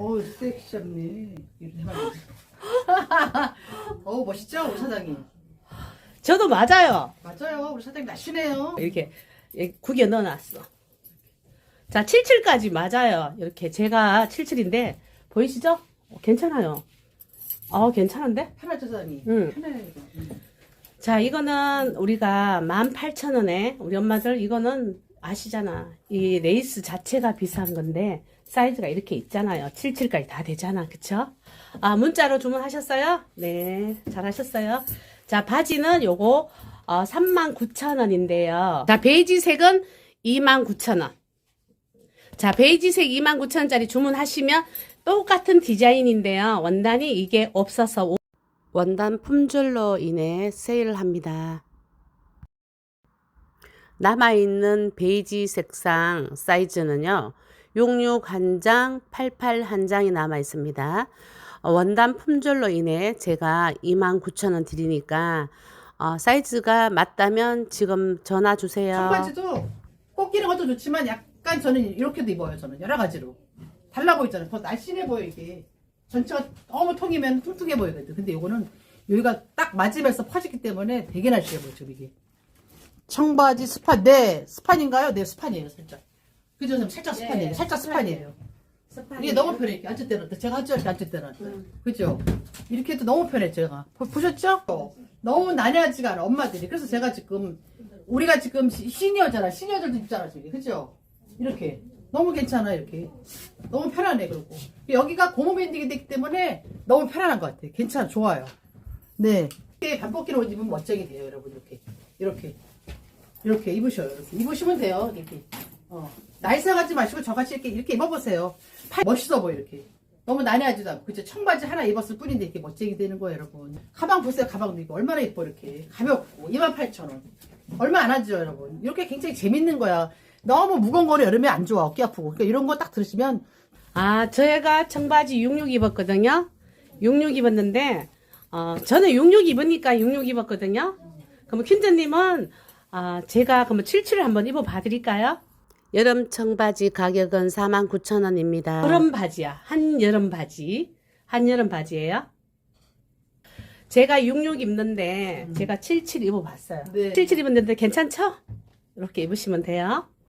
어우 섹시합네. 어우 멋있죠 우리 사장님. 저도 맞아요. 맞아요 우리 사장님 날씬해요. 이렇게 예, 구겨 넣어놨어. 자, 77까지 맞아요. 이렇게 제가 77인데 보이시죠? 어, 괜찮아요. 어, 괜찮은데? 편하죠 사장님. 응. 편해요. 이거. 자, 이거는 우리가 18,000원에 우리 엄마들 이거는 아시잖아. 이 레이스 자체가 비싼 건데 사이즈가 이렇게 있잖아요. 77까지 다 되잖아. 그쵸? 아, 문자로 주문하셨어요? 네, 잘하셨어요. 자, 바지는 요거 어, 39,000원인데요. 자, 베이지색은 29,000원. 자, 베이지색 29,000원짜리 주문하시면 똑같은 디자인인데요. 원단이 이게 없어서 원단 품절로 인해 세일을 합니다. 남아있는 베이지 색상 사이즈는요, 66한 장, 88한 장이 남아 있습니다. 어, 원단 품절로 인해 제가 29,000원 드리니까, 어, 사이즈가 맞다면 지금 전화 주세요. 청바지도 꼭 끼는 것도 좋지만 약간 저는 이렇게도 입어요 저는 여러 가지로. 달라 보이잖아요. 더 날씬해 보여 이게. 전체가 너무 통이면 뚱뚱해 보이거든. 근데 이거는 여기가 딱 맞으면서 퍼지기 때문에 되게 날씬해 보여 지금 이게. 청바지 스판 네 스판인가요? 네 스판이에요 살짝. 그죠? 선생님? 살짝 스판이에요. 살짝 스판이에요. 이게 너무 편해. 이렇게 앉을 때는 제가 앉을 때 앉을 때는 그죠? 이렇게 해도 너무 편해 제가 보, 보셨죠? 너무 난해하지가 않아 엄마들이. 그래서 제가 지금 우리가 지금 시- 시니어잖아. 시니어들도 입잖아 지금 그죠? 이렇게 너무 괜찮아 이렇게 너무 편하네 그리고 여기가 고무 밴딩이 되기 때문에 너무 편안한 것 같아. 괜찮아 좋아요. 네. 이렇게 반복기로 옷 입으면 멋쟁이 돼요 여러분 이렇게 이렇게 이렇게 입으셔요 이렇게 입으시면 돼요 이렇게 어. 날싸가지 마시고 저같이 이렇게 이렇게 입어보세요. 팔 멋있어 보여 이렇게. 너무 난해하지도 않고. 그죠? 청바지 하나 입었을 뿐인데 이렇게 멋쟁이 되는 거예요 여러분. 가방 보세요 가방도. 이거 얼마나 예뻐 이렇게. 가볍고. 28,000원. 얼마 안 하죠 여러분. 이렇게 굉장히 재밌는 거야. 너무 무거운 거는 여름에 안 좋아. 어깨 아프고. 그러니까 이런 거 딱 들으시면. 아, 저희가 청바지 66 입었거든요. 66 입었는데, 어, 저는 66 입으니까 66 입었거든요. 그러면 퀸즈님은, 아, 제가 그러면 77을 한번 입어봐 드릴까요? 여름 청바지 가격은 49,000원입니다. 여름 바지야. 한 여름 바지. 한 여름 바지예요. 제가 66 입는데, 제가 77 입어봤어요. 네. 77 입었는데 괜찮죠? 이렇게 입으시면 돼요.